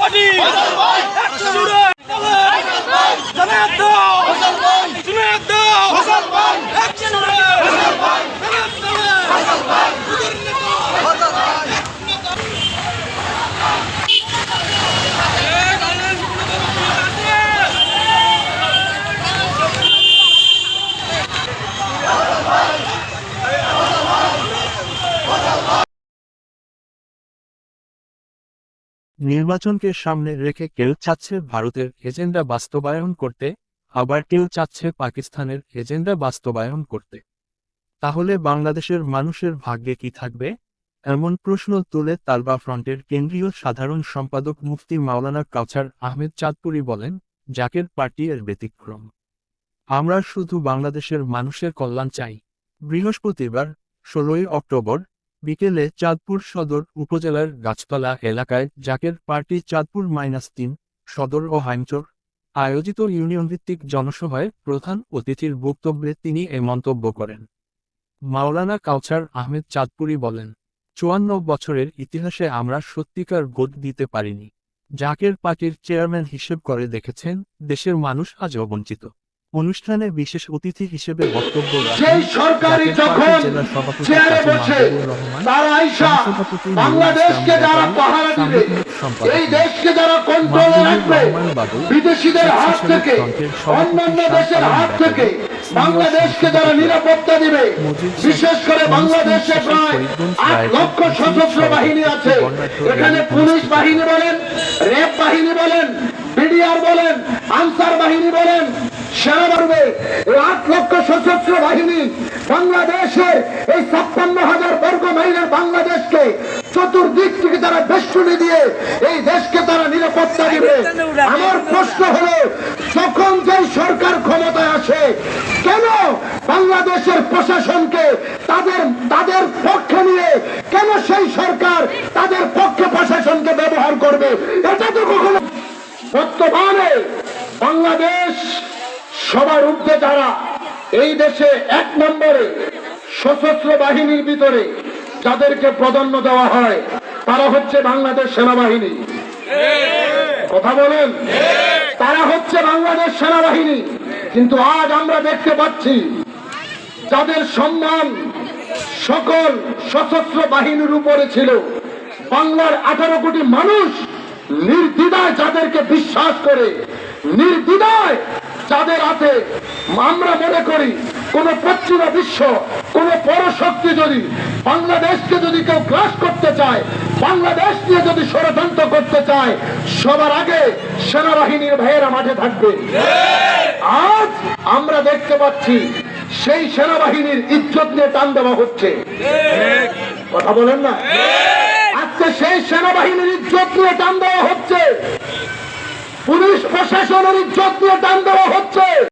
Party নির্বাচনকে সামনে রেখে কেউ চাচ্ছে ভারতের এজেন্ডা বাস্তবায়ন করতে, আবার কেউ চাচ্ছে পাকিস্তানের এজেন্ডা বাস্তবায়ন করতে। তাহলে বাংলাদেশের মানুষের ভাগ্যে কি থাকবে? এমন প্রশ্ন তুলে তালবা ফ্রন্টের কেন্দ্রীয় সাধারণ সম্পাদক মুফতি মাওলানা কাউছার আহমেদ চাঁদপুরি বলেন, জাকের পার্টি এর ব্যতিক্রম। আমরা শুধু বাংলাদেশের মানুষের কল্যাণ চাই। বৃহস্পতিবার, ষোলোই অক্টোবর বিকেলে চাঁদপুর সদর উপজেলার গাছতলা এলাকায় জাকের পার্টি চাঁদপুর মাইনাস তিন, সদর ও হাইমচর আয়োজিত ইউনিয়ন ভিত্তিক জনসভায় প্রধান অতিথির বক্তব্যে তিনি এ মন্তব্য করেন। মাওলানা কাউছার আহমেদ চাঁদপুরি বলেন, চুয়ান্ন বছরের ইতিহাসে আমরা সত্যিকার ভোট দিতে পারিনি। জাকের পার্টির চেয়ারম্যান হিসেব করে দেখেছেন, দেশের মানুষ আজও বঞ্চিত। অনুষ্ঠানে বিশেষ অতিথি হিসেবে বক্তব্য রাখেন সরকারি যখন চেয়ারে বসে তারা আইসা বাংলাদেশকে যারা পাহারা দিবে এই দেশকে যারা কন্ট্রোলে রাখবে বিদেশিদের হাত থেকে অন্যান্য দেশের হাত থেকে বাংলাদেশকে যারা নিরাপত্তা দিবে বিশেষ করে বাংলাদেশে প্রায় আট লক্ষ সশস্ত্র বাহিনী আছে। এখানে পুলিশ বাহিনী বলেন র্যাব বাহিনী বলেন বিডিআর বলেন আনসার বাহিনী বলেন সেনা বাড়বে এই আট লক্ষ সশস্ত্র বাহিনী বাংলাদেশের এই ছাপ্পান্ন হাজার বর্গ মাইলের বাংলাদেশকে চতুর্দিক থেকে তারা বেষ্টনী দিয়ে এই দেশকে তারা নিরাপত্তা দিবে। আমার প্রশ্ন হলো যখন যে সরকার ক্ষমতায় আসে কেন বাংলাদেশের প্রশাসনকে তাদের তাদের পক্ষে নিয়ে কেন সেই সরকার তাদের পক্ষে প্রশাসনকে ব্যবহার করবে? এটা তো কখনো বর্তমানে বাংলাদেশ সবার ঊর্ধ্বে যারা এই দেশে এক নম্বরে সশস্ত্র বাহিনীর ভিতরে যাদেরকে প্রাধান্য দেওয়া হয়, তারা হচ্ছে বাংলাদেশ সেনাবাহিনী। কথা বলেন? তারা হচ্ছে বাংলাদেশ সেনাবাহিনী। কিন্তু আজ আমরা দেখতে পাচ্ছি, যাদের সম্মান সকল সশস্ত্র বাহিনীর উপরে ছিল, বাংলার আঠারো কোটি মানুষ নির্দ্বিধায় যাদেরকে বিশ্বাস করে, নির্দ্বিধায় যাদের হাতে আমরা মনে করি কোন পশ্চিমা বিশ্ব, কোন পরশক্তি যদি বাংলাদেশকে যদি কেউ গ্রাস করতে চায়, বাংলাদেশ নিয়ে যদি ষড়যন্ত্র করতে চায়, সবার আগে সেনাবাহিনীর ভাইয়েরা মাঠে থাকবে। আজ আমরা দেখতে পাচ্ছি সেই সেনাবাহিনীর ইজ্জত নিয়ে টান দেওয়া হচ্ছে। কথা বলেন না? আজকে সেই সেনাবাহিনীর ইজ্জত নিয়ে টান দেওয়া পুলিশ প্রশাসনের ইজ্জত নিয়ে দাম দেওয়া হচ্ছে।